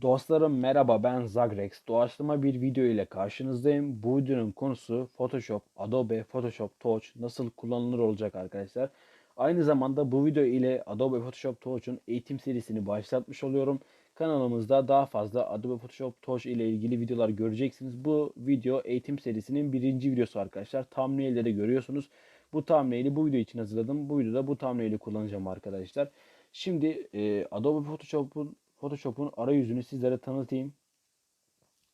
Dostlarım merhaba ben Zagrex. Doğaçlama bir video ile karşınızdayım. Bu videonun konusu Photoshop, Adobe Photoshop Touch nasıl kullanılır olacak arkadaşlar. Aynı zamanda bu video ile Adobe Photoshop Touch'un eğitim serisini başlatmış oluyorum. Kanalımızda daha fazla Adobe Photoshop Touch ile ilgili videolar göreceksiniz. Bu video eğitim serisinin birinci videosu arkadaşlar. Thumbnail'de de görüyorsunuz. Bu thumbnail'i bu video için hazırladım. Bu videoda bu thumbnail'i kullanacağım arkadaşlar. Şimdi e, Adobe Photoshop'un Photoshop'un arayüzünü sizlere tanıtayım.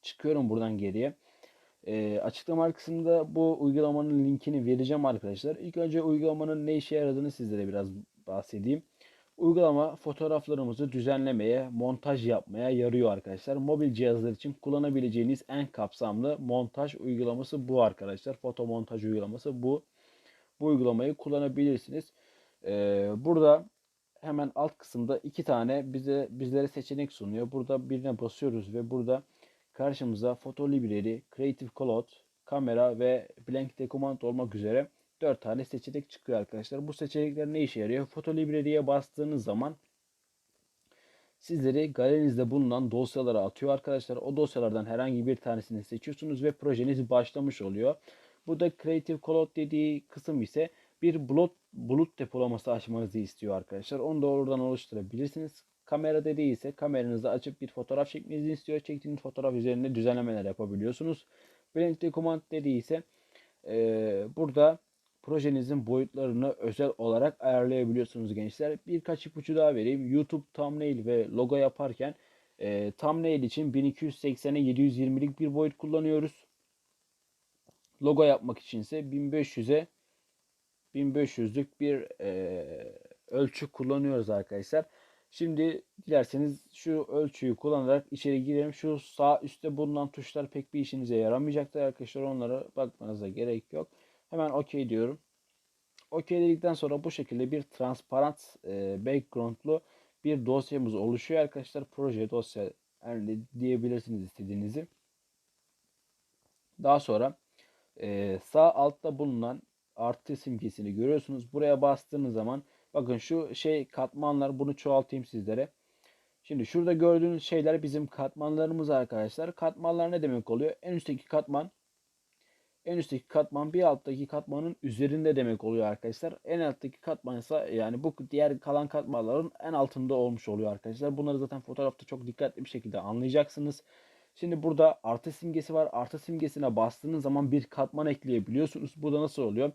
Çıkıyorum buradan geriye. E, açıklama kısmında bu uygulamanın linkini vereceğim arkadaşlar. İlk önce uygulamanın ne işe yaradığını sizlere biraz bahsedeyim. Uygulama fotoğraflarımızı düzenlemeye, montaj yapmaya yarıyor arkadaşlar. Mobil cihazlar için kullanabileceğiniz en kapsamlı montaj uygulaması bu arkadaşlar. Foto montaj uygulaması bu. Bu uygulamayı kullanabilirsiniz. Ee, burada hemen alt kısımda iki tane bize bizlere seçenek sunuyor. Burada birine basıyoruz ve burada karşımıza Photo Library, Creative Cloud, kamera ve Blank Document olmak üzere 4 tane seçenek çıkıyor arkadaşlar. Bu seçenekler ne işe yarıyor? Photo Library'ye bastığınız zaman sizleri galerinizde bulunan dosyalara atıyor arkadaşlar. O dosyalardan herhangi bir tanesini seçiyorsunuz ve projeniz başlamış oluyor. Burada Creative Cloud dediği kısım ise bir bulut, bulut depolaması açmanızı istiyor arkadaşlar. Onu da oradan oluşturabilirsiniz. Kamera dediği ise kameranızı açıp bir fotoğraf çekmenizi istiyor. Çektiğiniz fotoğraf üzerinde düzenlemeler yapabiliyorsunuz. Blank Document dediği ise e, burada projenizin boyutlarını özel olarak ayarlayabiliyorsunuz gençler. Birkaç ipucu daha vereyim. YouTube thumbnail ve logo yaparken e, thumbnail için 1280'e 720'lik bir boyut kullanıyoruz. Logo yapmak için ise 1500'e 1500'lük bir e, ölçü kullanıyoruz arkadaşlar. Şimdi dilerseniz şu ölçüyü kullanarak içeri girelim. Şu sağ üstte bulunan tuşlar pek bir işinize yaramayacaktır arkadaşlar. Onlara bakmanıza gerek yok. Hemen OK diyorum. OK dedikten sonra bu şekilde bir transparent e, backgroundlu bir dosyamız oluşuyor arkadaşlar. Proje dosya yani diyebilirsiniz istediğinizi. Daha sonra e, sağ altta bulunan artı simgesini görüyorsunuz. Buraya bastığınız zaman bakın şu şey katmanlar bunu çoğaltayım sizlere. Şimdi şurada gördüğünüz şeyler bizim katmanlarımız arkadaşlar. Katmanlar ne demek oluyor? En üstteki katman en üstteki katman bir alttaki katmanın üzerinde demek oluyor arkadaşlar. En alttaki katman ise yani bu diğer kalan katmanların en altında olmuş oluyor arkadaşlar. Bunları zaten fotoğrafta çok dikkatli bir şekilde anlayacaksınız. Şimdi burada artı simgesi var. Artı simgesine bastığınız zaman bir katman ekleyebiliyorsunuz. Bu da nasıl oluyor?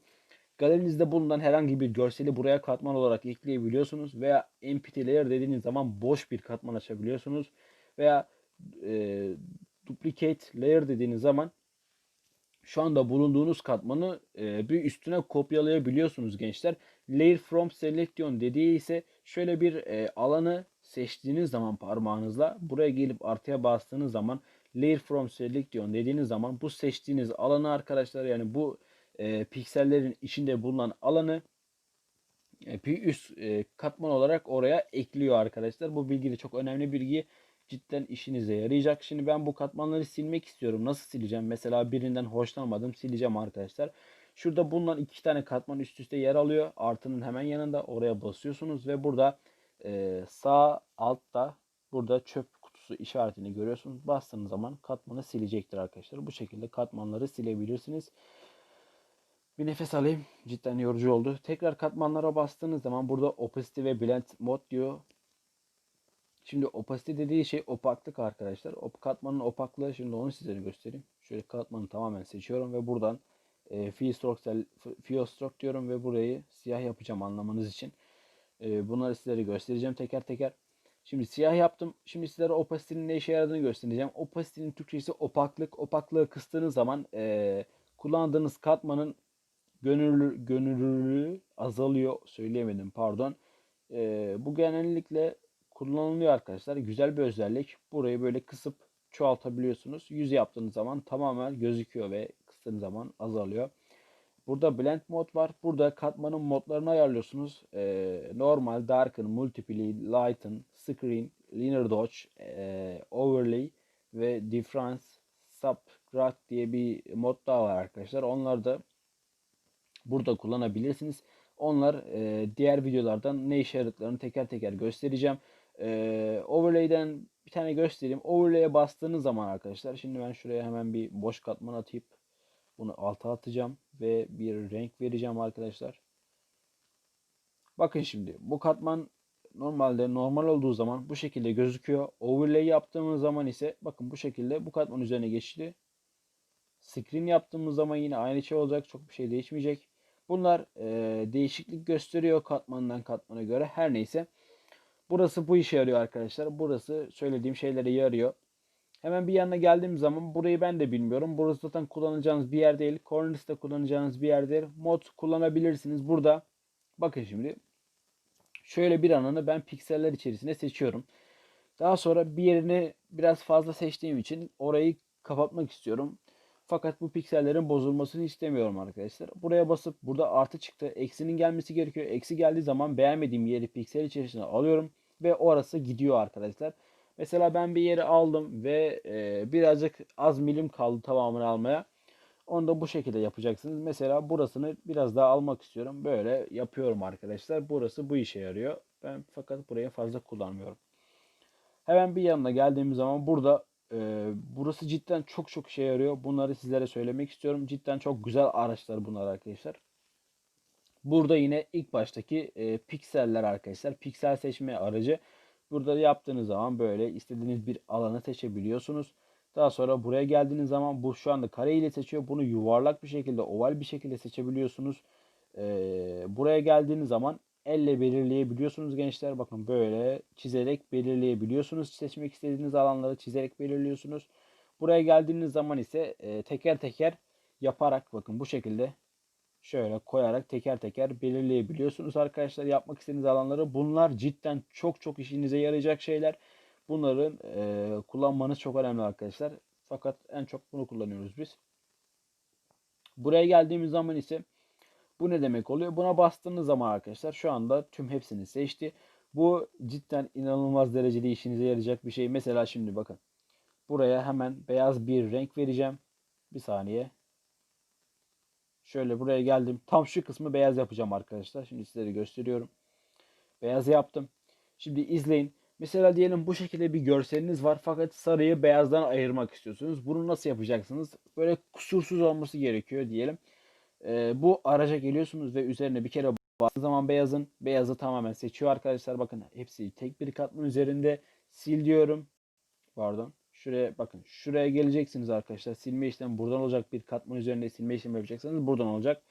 Galerinizde bulunan herhangi bir görseli buraya katman olarak ekleyebiliyorsunuz. Veya empty layer dediğiniz zaman boş bir katman açabiliyorsunuz. Veya e, duplicate layer dediğiniz zaman şu anda bulunduğunuz katmanı e, bir üstüne kopyalayabiliyorsunuz gençler. Layer from selection dediği ise şöyle bir e, alanı seçtiğiniz zaman parmağınızla buraya gelip artıya bastığınız zaman layer from selection dediğiniz zaman bu seçtiğiniz alanı arkadaşlar yani bu e, piksellerin içinde bulunan alanı e, bir üst e, katman olarak oraya ekliyor arkadaşlar. Bu bilgi de çok önemli bilgi. Cidden işinize yarayacak. Şimdi ben bu katmanları silmek istiyorum. Nasıl sileceğim? Mesela birinden hoşlanmadım. Sileceğim arkadaşlar. Şurada bulunan iki tane katman üst üste yer alıyor. Artının hemen yanında oraya basıyorsunuz ve burada e, sağ altta burada çöp kutusu işaretini görüyorsunuz. Bastığınız zaman katmanı silecektir arkadaşlar. Bu şekilde katmanları silebilirsiniz. Bir nefes alayım. Cidden yorucu oldu. Tekrar katmanlara bastığınız zaman burada opacity ve blend mod diyor. Şimdi opacity dediği şey opaklık arkadaşlar. O katmanın opaklığı şimdi onu size göstereyim. Şöyle katmanı tamamen seçiyorum ve buradan e, fill stroke, fill stroke diyorum ve burayı siyah yapacağım anlamanız için. E, bunları sizlere göstereceğim teker teker. Şimdi siyah yaptım. Şimdi sizlere opacity'nin ne işe yaradığını göstereceğim. Opacity'nin Türkçesi opaklık. Opaklığı kıstığınız zaman e, kullandığınız katmanın gönüllü, gönüllülüğü azalıyor. Söyleyemedim pardon. E, bu genellikle kullanılıyor arkadaşlar. Güzel bir özellik. Burayı böyle kısıp çoğaltabiliyorsunuz. Yüz yaptığınız zaman tamamen gözüküyor ve kıstığınız zaman azalıyor. Burada blend mod var. Burada katmanın modlarını ayarlıyorsunuz. Ee, normal, darken, multiply, lighten, screen, linear dodge, e, overlay ve difference, subtract diye bir mod daha var arkadaşlar. Onları da burada kullanabilirsiniz. Onlar e, diğer videolardan ne işe yaradıklarını teker teker göstereceğim. E, overlay'den bir tane göstereyim. Overlay'e bastığınız zaman arkadaşlar. Şimdi ben şuraya hemen bir boş katman atayım. Bunu alta atacağım ve bir renk vereceğim arkadaşlar. Bakın şimdi bu katman normalde normal olduğu zaman bu şekilde gözüküyor. Overlay yaptığımız zaman ise bakın bu şekilde bu katman üzerine geçti. Screen yaptığımız zaman yine aynı şey olacak. Çok bir şey değişmeyecek. Bunlar e, değişiklik gösteriyor katmandan katmana göre. Her neyse. Burası bu işe yarıyor arkadaşlar. Burası söylediğim şeylere yarıyor. Hemen bir yanına geldiğim zaman burayı ben de bilmiyorum. Burası zaten kullanacağınız bir yer değil. Corners'ta kullanacağınız bir yer değil. Mod kullanabilirsiniz. Burada bakın şimdi şöyle bir anını ben pikseller içerisinde seçiyorum. Daha sonra bir yerini biraz fazla seçtiğim için orayı kapatmak istiyorum. Fakat bu piksellerin bozulmasını istemiyorum arkadaşlar. Buraya basıp burada artı çıktı. Eksinin gelmesi gerekiyor. Eksi geldiği zaman beğenmediğim yeri piksel içerisine alıyorum. Ve orası gidiyor arkadaşlar. Mesela ben bir yeri aldım ve e, birazcık az milim kaldı tamamını almaya. Onu da bu şekilde yapacaksınız. Mesela burasını biraz daha almak istiyorum. Böyle yapıyorum arkadaşlar. Burası bu işe yarıyor. Ben fakat buraya fazla kullanmıyorum. Hemen bir yanına geldiğimiz zaman burada e, burası cidden çok çok işe yarıyor. Bunları sizlere söylemek istiyorum. Cidden çok güzel araçlar bunlar arkadaşlar. Burada yine ilk baştaki e, pikseller arkadaşlar. Piksel seçme aracı. Burada yaptığınız zaman böyle istediğiniz bir alanı seçebiliyorsunuz. Daha sonra buraya geldiğiniz zaman bu şu anda kare ile seçiyor. Bunu yuvarlak bir şekilde, oval bir şekilde seçebiliyorsunuz. Ee, buraya geldiğiniz zaman elle belirleyebiliyorsunuz gençler. Bakın böyle çizerek belirleyebiliyorsunuz. Seçmek istediğiniz alanları çizerek belirliyorsunuz. Buraya geldiğiniz zaman ise e, teker teker yaparak bakın bu şekilde şöyle koyarak teker teker belirleyebiliyorsunuz arkadaşlar yapmak istediğiniz alanları. Bunlar cidden çok çok işinize yarayacak şeyler. Bunların e, kullanmanız çok önemli arkadaşlar. Fakat en çok bunu kullanıyoruz biz. Buraya geldiğimiz zaman ise bu ne demek oluyor? Buna bastığınız zaman arkadaşlar şu anda tüm hepsini seçti. Bu cidden inanılmaz derecede işinize yarayacak bir şey. Mesela şimdi bakın. Buraya hemen beyaz bir renk vereceğim. Bir saniye. Şöyle buraya geldim. Tam şu kısmı beyaz yapacağım arkadaşlar. Şimdi sizlere gösteriyorum. Beyaz yaptım. Şimdi izleyin. Mesela diyelim bu şekilde bir görseliniz var fakat sarıyı beyazdan ayırmak istiyorsunuz. Bunu nasıl yapacaksınız? Böyle kusursuz olması gerekiyor diyelim. Ee, bu araca geliyorsunuz ve üzerine bir kere bastığınız zaman beyazın beyazı tamamen seçiyor arkadaşlar. Bakın hepsi tek bir katman üzerinde sil diyorum. Pardon. Şuraya bakın. Şuraya geleceksiniz arkadaşlar. Silme işlemi buradan olacak. Bir katman üzerinde silme işlemi yapacaksanız buradan olacak.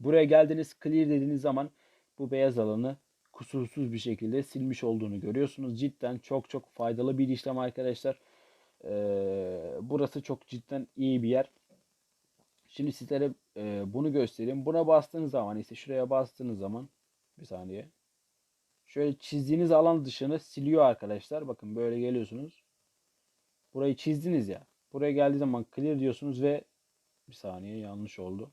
Buraya geldiniz. Clear dediğiniz zaman bu beyaz alanı kusursuz bir şekilde silmiş olduğunu görüyorsunuz. Cidden çok çok faydalı bir işlem arkadaşlar. Ee, burası çok cidden iyi bir yer. Şimdi sizlere e, bunu göstereyim. Buna bastığınız zaman ise şuraya bastığınız zaman bir saniye. Şöyle çizdiğiniz alan dışını siliyor arkadaşlar. Bakın böyle geliyorsunuz. Burayı çizdiniz ya. Buraya geldiği zaman clear diyorsunuz ve bir saniye yanlış oldu.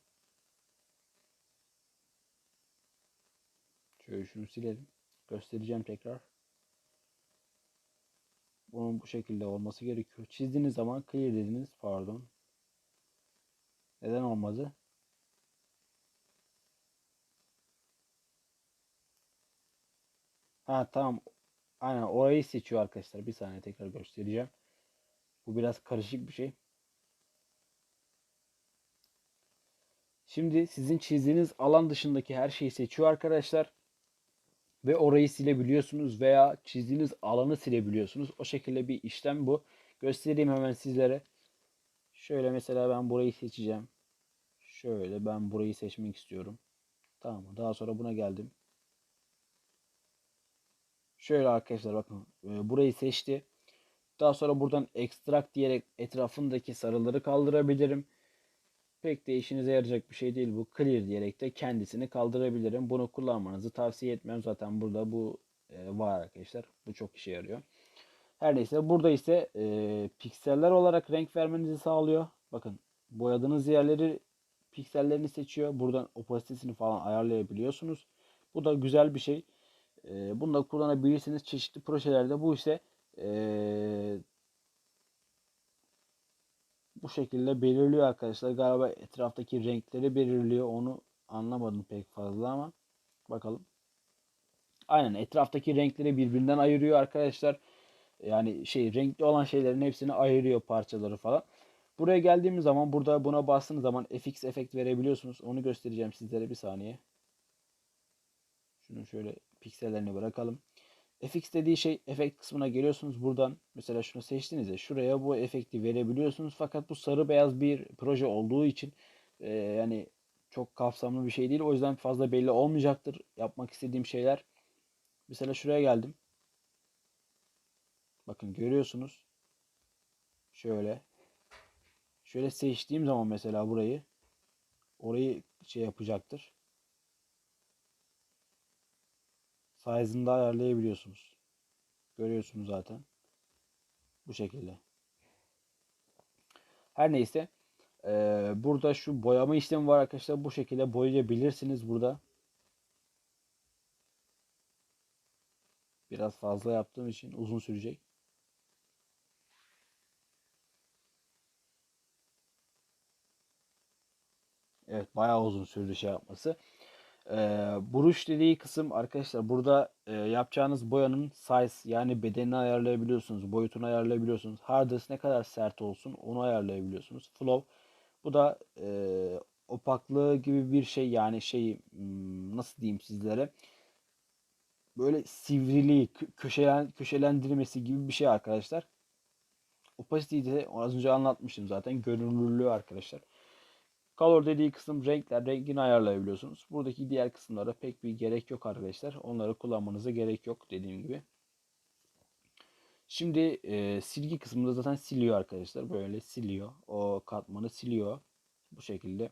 Şöyle şunu silelim. Göstereceğim tekrar. Bunun bu şekilde olması gerekiyor. Çizdiğiniz zaman clear dediniz. Pardon. Neden olmadı? Ha tamam. Aynen orayı seçiyor arkadaşlar. Bir saniye tekrar göstereceğim. Bu biraz karışık bir şey. Şimdi sizin çizdiğiniz alan dışındaki her şeyi seçiyor arkadaşlar. Ve orayı silebiliyorsunuz veya çizdiğiniz alanı silebiliyorsunuz. O şekilde bir işlem bu. Göstereyim hemen sizlere. Şöyle mesela ben burayı seçeceğim. Şöyle ben burayı seçmek istiyorum. Tamam Daha sonra buna geldim. Şöyle arkadaşlar bakın e, burayı seçti. Daha sonra buradan extract diyerek etrafındaki sarıları kaldırabilirim. Pek de işinize yarayacak bir şey değil bu. Clear diyerek de kendisini kaldırabilirim. Bunu kullanmanızı tavsiye etmiyorum. Zaten burada bu e, var arkadaşlar. Bu çok işe yarıyor. Her neyse burada ise e, pikseller olarak renk vermenizi sağlıyor. Bakın boyadığınız yerleri piksellerini seçiyor. Buradan opasitesini falan ayarlayabiliyorsunuz. Bu da güzel bir şey. E, bunu da kullanabilirsiniz çeşitli projelerde. Bu ise bu şekilde belirliyor arkadaşlar. Galiba etraftaki renkleri belirliyor. Onu anlamadım pek fazla ama bakalım. Aynen etraftaki renkleri birbirinden ayırıyor arkadaşlar. Yani şey renkli olan şeylerin hepsini ayırıyor parçaları falan. Buraya geldiğimiz zaman burada buna bastığınız zaman FX efekt verebiliyorsunuz. Onu göstereceğim sizlere bir saniye. Şunu şöyle piksellerini bırakalım. FX dediği şey efekt kısmına geliyorsunuz. Buradan mesela şunu seçtiniz ya şuraya bu efekti verebiliyorsunuz. Fakat bu sarı beyaz bir proje olduğu için e, yani çok kapsamlı bir şey değil. O yüzden fazla belli olmayacaktır yapmak istediğim şeyler. Mesela şuraya geldim. Bakın görüyorsunuz. Şöyle. Şöyle seçtiğim zaman mesela burayı orayı şey yapacaktır. Size'ını da ayarlayabiliyorsunuz. Görüyorsunuz zaten. Bu şekilde. Her neyse. Ee, burada şu boyama işlemi var arkadaşlar. Bu şekilde boyayabilirsiniz burada. Biraz fazla yaptığım için uzun sürecek. Evet bayağı uzun sürdü şey yapması. Ee, buruş dediği kısım arkadaşlar burada e, yapacağınız boyanın size yani bedenini ayarlayabiliyorsunuz. Boyutunu ayarlayabiliyorsunuz. Hardness ne kadar sert olsun onu ayarlayabiliyorsunuz. Flow bu da e, opaklığı gibi bir şey yani şey hmm, nasıl diyeyim sizlere böyle sivriliği köşelen, köşelendirmesi gibi bir şey arkadaşlar. Opacity'yi de az önce anlatmıştım zaten. Görünürlüğü arkadaşlar. Color dediği kısım renkler. Rengini ayarlayabiliyorsunuz. Buradaki diğer kısımlara pek bir gerek yok arkadaşlar. Onları kullanmanıza gerek yok dediğim gibi. Şimdi e, silgi kısmında zaten siliyor arkadaşlar. Böyle siliyor. O katmanı siliyor. Bu şekilde.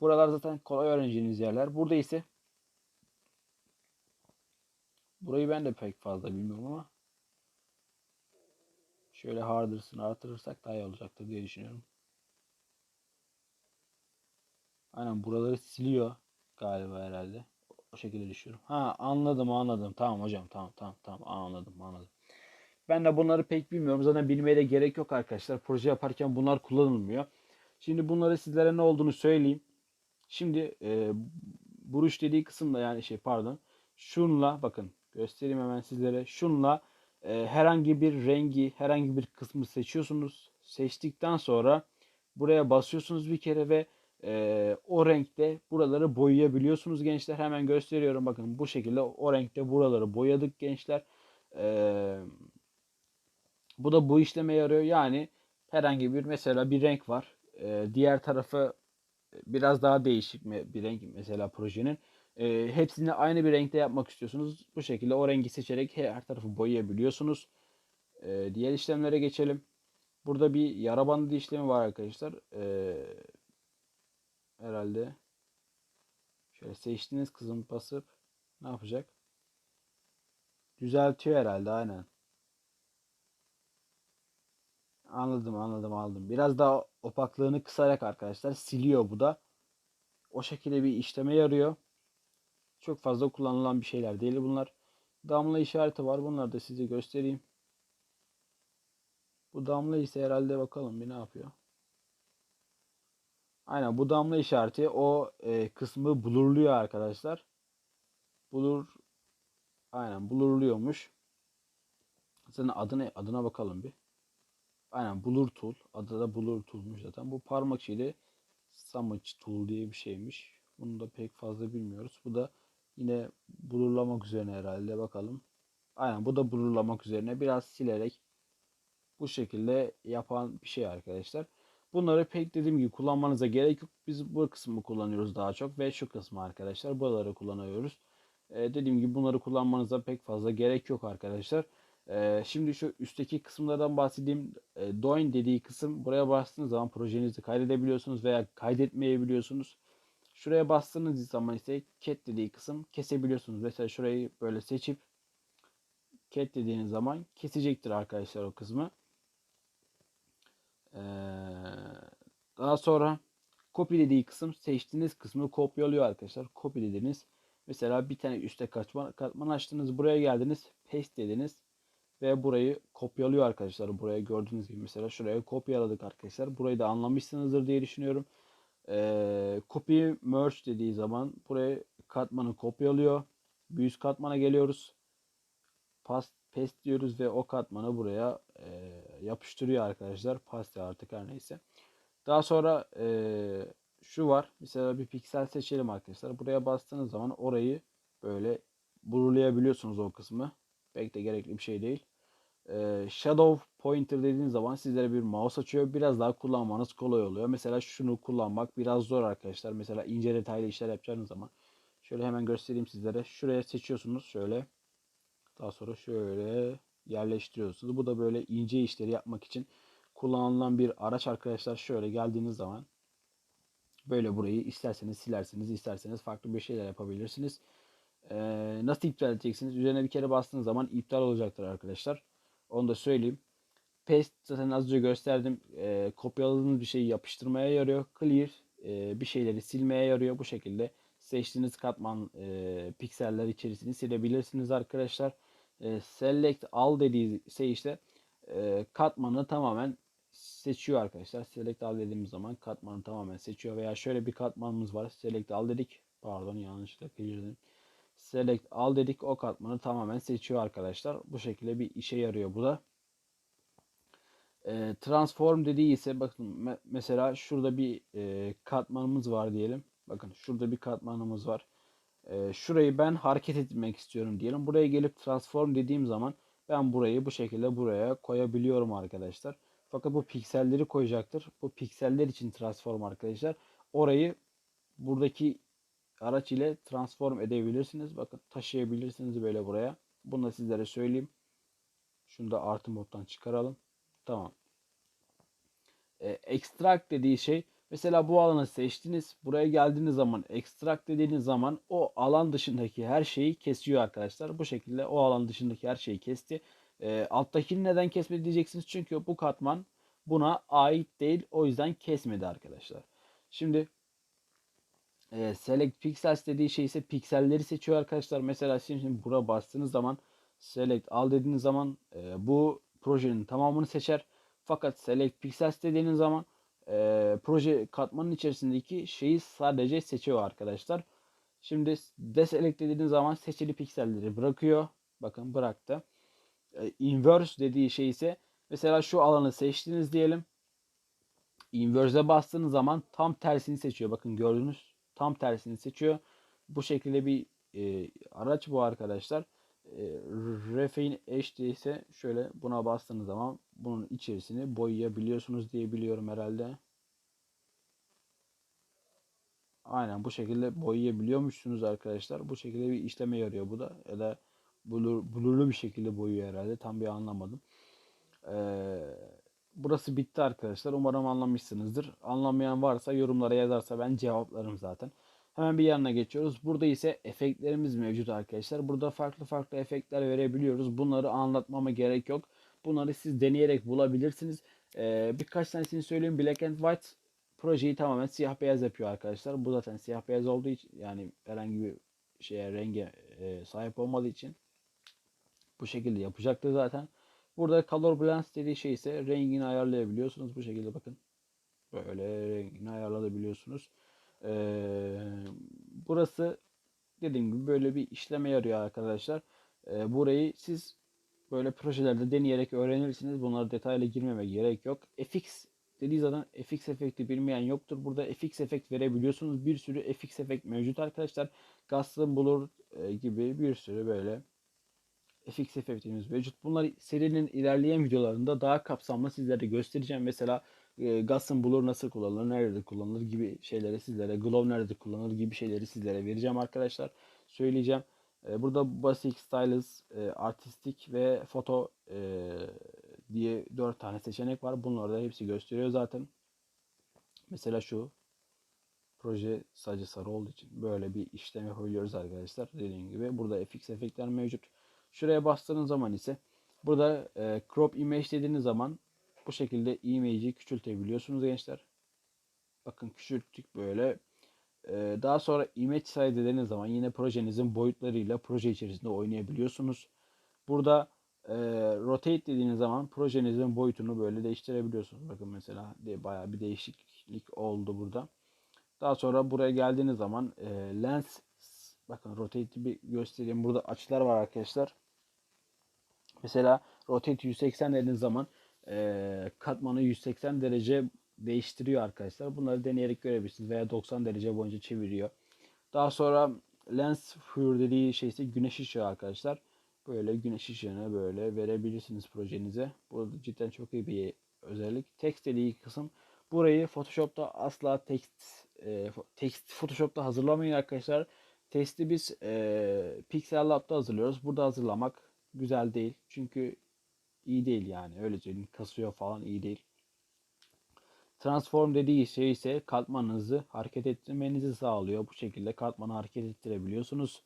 Buralar zaten kolay öğreneceğiniz yerler. Burada ise burayı ben de pek fazla bilmiyorum ama şöyle harders'ını artırırsak daha iyi olacaktır diye düşünüyorum. Aynen buraları siliyor galiba herhalde. O şekilde düşünüyorum. Ha anladım anladım. Tamam hocam tamam tamam tamam anladım anladım. Ben de bunları pek bilmiyorum. Zaten bilmeye de gerek yok arkadaşlar. Proje yaparken bunlar kullanılmıyor. Şimdi bunları sizlere ne olduğunu söyleyeyim. Şimdi e, buruş dediği kısımda yani şey pardon. Şunla bakın göstereyim hemen sizlere. Şunla e, herhangi bir rengi, herhangi bir kısmı seçiyorsunuz. Seçtikten sonra buraya basıyorsunuz bir kere ve e, o renkte buraları boyayabiliyorsunuz gençler. Hemen gösteriyorum bakın bu şekilde o renkte buraları boyadık gençler. E, bu da bu işleme yarıyor. Yani herhangi bir mesela bir renk var. E, diğer tarafı biraz daha değişik bir renk mesela projenin. E, hepsini aynı bir renkte yapmak istiyorsunuz. Bu şekilde o rengi seçerek her tarafı boyayabiliyorsunuz. E, diğer işlemlere geçelim. Burada bir yara bandı işlemi var arkadaşlar. E, herhalde. Şöyle seçtiğiniz kızım basıp ne yapacak? Düzeltiyor herhalde aynen. Anladım anladım aldım. Biraz daha opaklığını kısarak arkadaşlar siliyor bu da. O şekilde bir işleme yarıyor. Çok fazla kullanılan bir şeyler değil bunlar. Damla işareti var. Bunları da size göstereyim. Bu damla ise herhalde bakalım bir ne yapıyor. Aynen bu damla işareti o e, kısmı blurluyor arkadaşlar. Blur aynen blurluyormuş. Senin adına adına bakalım bir. Aynen Blur Tool. Adı da Blur Tool'muş zaten. Bu parmak şeyi Summage Tool diye bir şeymiş. Bunu da pek fazla bilmiyoruz. Bu da yine blurlamak üzerine herhalde. Bakalım. Aynen bu da blurlamak üzerine. Biraz silerek bu şekilde yapan bir şey arkadaşlar. Bunları pek dediğim gibi kullanmanıza gerek yok. Biz bu kısmı kullanıyoruz daha çok ve şu kısmı arkadaşlar. Buraları kullanıyoruz. Ee, dediğim gibi bunları kullanmanıza pek fazla gerek yok arkadaşlar. Ee, şimdi şu üstteki kısımlardan bahsedeyim. Ee, Doin dediği kısım buraya bastığınız zaman projenizi kaydedebiliyorsunuz veya kaydetmeyebiliyorsunuz. Şuraya bastığınız zaman ise cat dediği kısım kesebiliyorsunuz. Mesela şurayı böyle seçip cat dediğiniz zaman kesecektir arkadaşlar o kısmı. Ee, daha sonra copy dediği kısım seçtiğiniz kısmı kopyalıyor arkadaşlar. Copy dediniz. Mesela bir tane üstte katman, katman açtınız. Buraya geldiniz. Paste dediniz. Ve burayı kopyalıyor arkadaşlar. Buraya gördüğünüz gibi mesela şuraya kopyaladık arkadaşlar. Burayı da anlamışsınızdır diye düşünüyorum. Ee, copy merge dediği zaman buraya katmanı kopyalıyor. Bir üst katmana geliyoruz. Paste paste diyoruz ve o katmanı buraya e, yapıştırıyor arkadaşlar. Paste artık her neyse. Daha sonra e, şu var. Mesela bir piksel seçelim arkadaşlar. Buraya bastığınız zaman orayı böyle blurlayabiliyorsunuz o kısmı. Pek de gerekli bir şey değil. E, shadow pointer dediğiniz zaman sizlere bir mouse açıyor. Biraz daha kullanmanız kolay oluyor. Mesela şunu kullanmak biraz zor arkadaşlar. Mesela ince detaylı işler yapacağınız zaman. Şöyle hemen göstereyim sizlere. Şuraya seçiyorsunuz. Şöyle. Daha sonra şöyle yerleştiriyorsunuz. Bu da böyle ince işleri yapmak için kullanılan bir araç arkadaşlar. Şöyle geldiğiniz zaman böyle burayı isterseniz silersiniz, isterseniz farklı bir şeyler yapabilirsiniz. Ee, nasıl iptal edeceksiniz? Üzerine bir kere bastığınız zaman iptal olacaktır arkadaşlar. Onu da söyleyeyim. Paste zaten az önce gösterdim. Ee, kopyaladığınız bir şeyi yapıştırmaya yarıyor. Clear e, bir şeyleri silmeye yarıyor. Bu şekilde seçtiğiniz katman e, pikseller içerisini silebilirsiniz arkadaşlar. E, select all dediği şey işte e, katmanı tamamen seçiyor arkadaşlar. Select all dediğimiz zaman katmanı tamamen seçiyor veya şöyle bir katmanımız var. Select all dedik. Pardon yanlışlıkla girdim. Select all dedik. O katmanı tamamen seçiyor arkadaşlar. Bu şekilde bir işe yarıyor bu da. E, transform dediği ise bakın me mesela şurada bir e, katmanımız var diyelim. Bakın şurada bir katmanımız var. E, şurayı ben hareket etmek istiyorum diyelim. Buraya gelip transform dediğim zaman ben burayı bu şekilde buraya koyabiliyorum arkadaşlar. Fakat bu pikselleri koyacaktır. Bu pikseller için transform arkadaşlar. Orayı buradaki araç ile transform edebilirsiniz. Bakın taşıyabilirsiniz böyle buraya. Bunu da sizlere söyleyeyim. Şunu da artı moddan çıkaralım. Tamam. E, extract dediği şey mesela bu alanı seçtiniz. Buraya geldiğiniz zaman extract dediğiniz zaman o alan dışındaki her şeyi kesiyor arkadaşlar. Bu şekilde o alan dışındaki her şeyi kesti. E, alttakini neden kesmedi diyeceksiniz. Çünkü bu katman buna ait değil. O yüzden kesmedi arkadaşlar. Şimdi e, select pixels dediği şey ise pikselleri seçiyor arkadaşlar. Mesela şimdi buraya bastığınız zaman select al dediğiniz zaman e, bu projenin tamamını seçer. Fakat select pixels dediğiniz zaman e, proje katmanın içerisindeki şeyi sadece seçiyor arkadaşlar. Şimdi deselect dediğiniz zaman seçili pikselleri bırakıyor. Bakın bıraktı. E, inverse dediği şey ise mesela şu alanı seçtiniz diyelim. Inverse'e bastığınız zaman tam tersini seçiyor. Bakın gördünüz tam tersini seçiyor. Bu şekilde bir e, araç bu arkadaşlar. E, Refine HD ise şöyle buna bastığınız zaman bunun içerisini boyayabiliyorsunuz diye biliyorum herhalde. Aynen bu şekilde boyayabiliyormuşsunuz arkadaşlar. Bu şekilde bir işleme yarıyor bu da. Ya da blur, blurlu bir şekilde boyuyor herhalde. Tam bir anlamadım. Ee, burası bitti arkadaşlar. Umarım anlamışsınızdır. Anlamayan varsa yorumlara yazarsa ben cevaplarım zaten. Hemen bir yanına geçiyoruz. Burada ise efektlerimiz mevcut arkadaşlar. Burada farklı farklı efektler verebiliyoruz. Bunları anlatmama gerek yok. Bunları siz deneyerek bulabilirsiniz. Ee, birkaç tanesini söyleyeyim. Black and White projeyi tamamen siyah beyaz yapıyor arkadaşlar. Bu zaten siyah beyaz olduğu için yani herhangi bir şeye renge e, sahip olmadığı için bu şekilde yapacaktır zaten. Burada color balance dediği şey ise rengini ayarlayabiliyorsunuz. Bu şekilde bakın. Böyle rengini ayarlayabiliyorsunuz. Ee, burası dediğim gibi böyle bir işleme yarıyor arkadaşlar. Ee, burayı siz böyle projelerde deneyerek öğrenirsiniz. Bunlara detaylı girmeme gerek yok. FX dediği zaman FX efekti bilmeyen yoktur. Burada FX efekt verebiliyorsunuz. Bir sürü FX efekt mevcut arkadaşlar. Gaussian Blur e, gibi bir sürü böyle FX efektimiz mevcut. Bunlar serinin ilerleyen videolarında daha kapsamlı sizlere göstereceğim. Mesela e, Gaussian Blur nasıl kullanılır, nerede kullanılır gibi şeyleri sizlere, Glow nerede kullanılır gibi şeyleri sizlere vereceğim arkadaşlar. Söyleyeceğim. E, burada Basic, Stylus, e, Artistik ve Foto e, diye 4 tane seçenek var. Bunları da hepsi gösteriyor zaten. Mesela şu proje sadece sarı olduğu için böyle bir işlem yapabiliyoruz arkadaşlar. Dediğim gibi burada FX efektler mevcut. Şuraya bastığınız zaman ise burada e, crop image dediğiniz zaman bu şekilde image'i küçültebiliyorsunuz gençler. Bakın küçülttük böyle. Ee, daha sonra image size dediğiniz zaman yine projenizin boyutlarıyla proje içerisinde oynayabiliyorsunuz. Burada e, rotate dediğiniz zaman projenizin boyutunu böyle değiştirebiliyorsunuz. Bakın mesela de, bayağı bir değişiklik oldu burada. Daha sonra buraya geldiğiniz zaman e, lens bakın rotate'i bir göstereyim. Burada açılar var arkadaşlar. Mesela rotate 180 dediğiniz zaman e, katmanı 180 derece değiştiriyor arkadaşlar. Bunları deneyerek görebilirsiniz veya 90 derece boyunca çeviriyor. Daha sonra lens flare dediği şey ise güneş ışığı arkadaşlar. Böyle güneş ışığını böyle verebilirsiniz projenize. Bu cidden çok iyi bir özellik. Text dediği kısım burayı Photoshop'ta asla text e, text Photoshop'ta hazırlamayın arkadaşlar. Testi biz e, Pixel Lab'da hazırlıyoruz. Burada hazırlamak güzel değil. Çünkü iyi değil yani. Öyle söyleyeyim. Kasıyor falan iyi değil. Transform dediği şey ise katmanınızı hareket ettirmenizi sağlıyor. Bu şekilde katmanı hareket ettirebiliyorsunuz.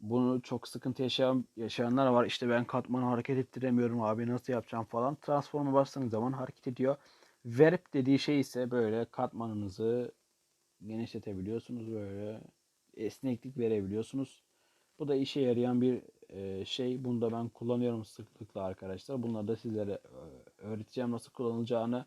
Bunu çok sıkıntı yaşayan, yaşayanlar var. İşte ben katmanı hareket ettiremiyorum abi nasıl yapacağım falan. Transform'a bastığınız zaman hareket ediyor. Verb dediği şey ise böyle katmanınızı genişletebiliyorsunuz. Böyle esneklik verebiliyorsunuz. Bu da işe yarayan bir şey. Bunu da ben kullanıyorum sıklıkla arkadaşlar. Bunları da sizlere e, öğreteceğim nasıl kullanılacağını.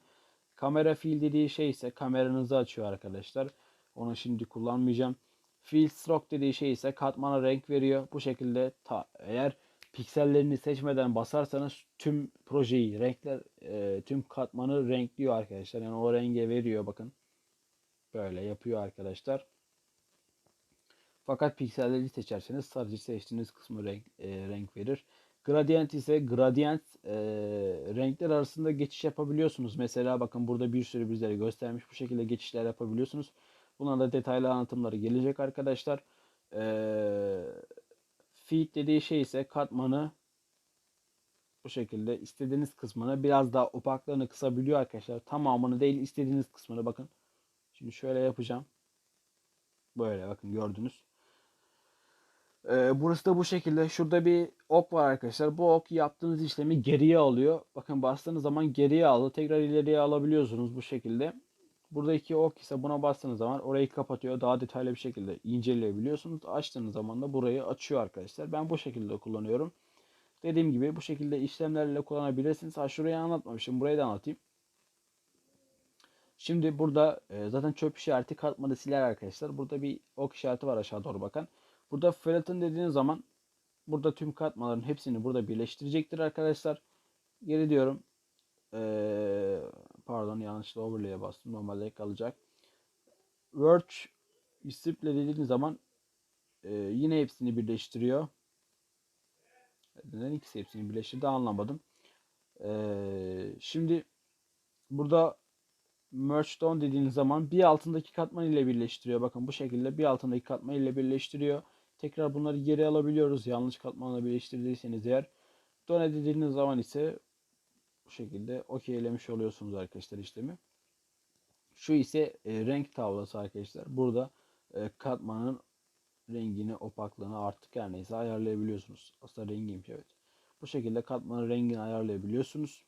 Kamera fiil dediği şey ise kameranızı açıyor arkadaşlar. Onu şimdi kullanmayacağım. Fill stroke dediği şey ise katmana renk veriyor. Bu şekilde ta, eğer piksellerini seçmeden basarsanız tüm projeyi renkler e, tüm katmanı renkliyor arkadaşlar. Yani o renge veriyor bakın. Böyle yapıyor arkadaşlar. Fakat pikselleri seçerseniz sadece seçtiğiniz kısmı renk, e, renk verir. Gradient ise gradient e, renkler arasında geçiş yapabiliyorsunuz. Mesela bakın burada bir sürü bizlere göstermiş bu şekilde geçişler yapabiliyorsunuz. Bunların da detaylı anlatımları gelecek arkadaşlar. E, feed dediği şey ise katmanı bu şekilde istediğiniz kısmını biraz daha opaklığını kısabiliyor arkadaşlar. Tamamını değil istediğiniz kısmını bakın. Şimdi şöyle yapacağım. Böyle bakın gördünüz. Ee, burası da bu şekilde. Şurada bir ok var arkadaşlar. Bu ok yaptığınız işlemi geriye alıyor. Bakın bastığınız zaman geriye aldı. Tekrar ileriye alabiliyorsunuz bu şekilde. Buradaki ok ise buna bastığınız zaman orayı kapatıyor. Daha detaylı bir şekilde inceleyebiliyorsunuz. Açtığınız zaman da burayı açıyor arkadaşlar. Ben bu şekilde kullanıyorum. Dediğim gibi bu şekilde işlemlerle kullanabilirsiniz. Ha şurayı anlatmamışım. Burayı da anlatayım. Şimdi burada e, zaten çöp işareti katmadı siler arkadaşlar. Burada bir ok işareti var aşağı doğru bakan. Burada flatten dediğiniz zaman burada tüm katmaların hepsini burada birleştirecektir arkadaşlar. Geri diyorum. Ee, pardon yanlışlıkla overlay'e bastım. Normalde kalacak. Word istiple dediğiniz zaman e, yine hepsini birleştiriyor. Neden ikisi hepsini birleştirdi anlamadım. Ee, şimdi burada merge down dediğiniz zaman bir altındaki katman ile birleştiriyor. Bakın bu şekilde bir altındaki katman ile birleştiriyor. Tekrar bunları geri alabiliyoruz. Yanlış katmanla birleştirdiyseniz eğer. Done dediğiniz zaman ise bu şekilde okeylemiş oluyorsunuz arkadaşlar işlemi. Şu ise e, renk tavlası arkadaşlar. Burada e, katmanın rengini, opaklığını artık her neyse ayarlayabiliyorsunuz. Aslında rengiymiş evet. Bu şekilde katmanın rengini ayarlayabiliyorsunuz.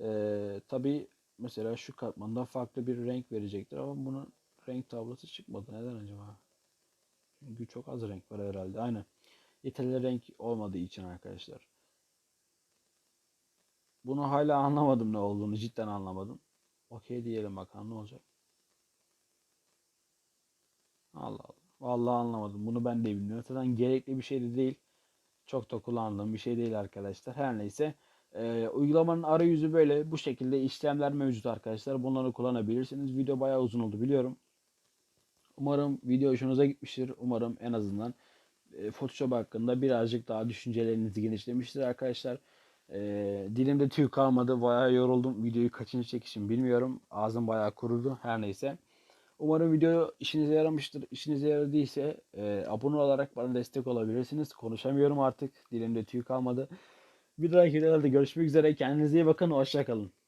E, Tabi mesela şu katmanda farklı bir renk verecektir ama bunun renk tablosu çıkmadı. Neden acaba? Çünkü çok az renk var herhalde. Aynen. Yeterli renk olmadığı için arkadaşlar. Bunu hala anlamadım ne olduğunu. Cidden anlamadım. Okey diyelim bakalım ne olacak. Allah Allah. Vallahi anlamadım. Bunu ben de bilmiyorum. Zaten gerekli bir şey de değil. Çok da kullandığım bir şey değil arkadaşlar. Her neyse. Ee, uygulamanın arayüzü böyle. Bu şekilde işlemler mevcut arkadaşlar. Bunları kullanabilirsiniz. Video bayağı uzun oldu biliyorum. Umarım video hoşunuza gitmiştir. Umarım en azından e, Photoshop hakkında birazcık daha düşüncelerinizi genişlemiştir arkadaşlar. E, dilimde tüy kalmadı. Bayağı yoruldum. Videoyu kaçıncı çekişim bilmiyorum. Ağzım bayağı kurudu. Her neyse. Umarım video işinize yaramıştır. İşinize yaradıysa e, abone olarak bana destek olabilirsiniz. Konuşamıyorum artık. Dilimde tüy kalmadı. Bir dahaki videolarda görüşmek üzere. Kendinize iyi bakın. Hoşçakalın.